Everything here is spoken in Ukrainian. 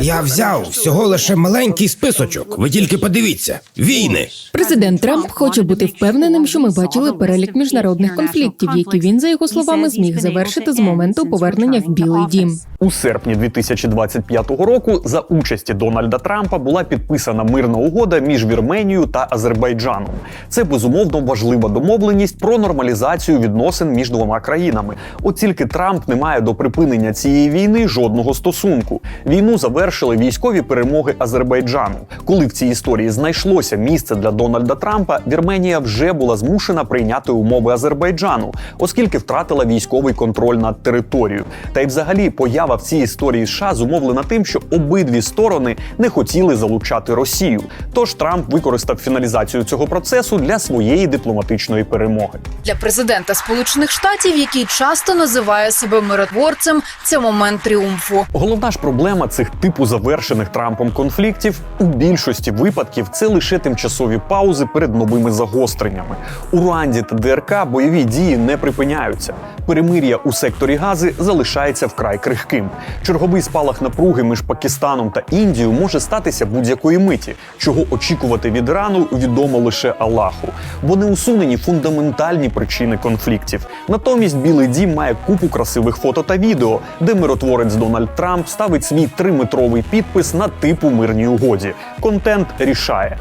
Я взяв всього лише маленький списочок. Ви тільки подивіться: війни. Президент Трамп хоче бути впевненим, що ми бачили перелік міжнародних конфліктів, які він, за його словами, зміг завершити з моменту повернення в Білий Дім. У серпні 2025 року за участі Дональда Трампа була підписана мирна угода між Вірменією та Азербайджаном. Це безумовно важлива домовленість про нормалізацію відносин між двома країнами. От тільки Трамп не має до припинення цієї війни жодного стосунку. Війну завершили військові перемоги Азербайджану. Коли в цій історії знайшлося місце для Дональда Трампа, Вірменія вже була змушена прийняти умови Азербайджану, оскільки втратила військовий контроль над територією. Та й взагалі поява в цій історії США зумовлена тим, що обидві сторони не хотіли залучати Росію. Тож Трамп використав фіналізацію цього процесу для своєї дипломатичної перемоги. Для президента Сполучених Штатів, який часто називає себе миротворцем, це момент тріумфу. Головна ж проблема цих типу завершених Трампом конфліктів у більшості випадків це лише тимчасові паузи перед новими загостреннями. У Руанді та ДРК бойові дії не припиняються. Перемир'я у секторі Гази залишається вкрай крихким. Черговий спалах напруги між Пакистаном та Індією може статися будь-якої миті, чого очікувати від Ірану відомо лише Аллаху, бо не усунені фундаментальні причини конфліктів. Натомість Білий Дім має купу красивих фото та відео, де миротворець Дональд Трамп ставить свій триметровий підпис на типу мирній угоді. Контент рішає.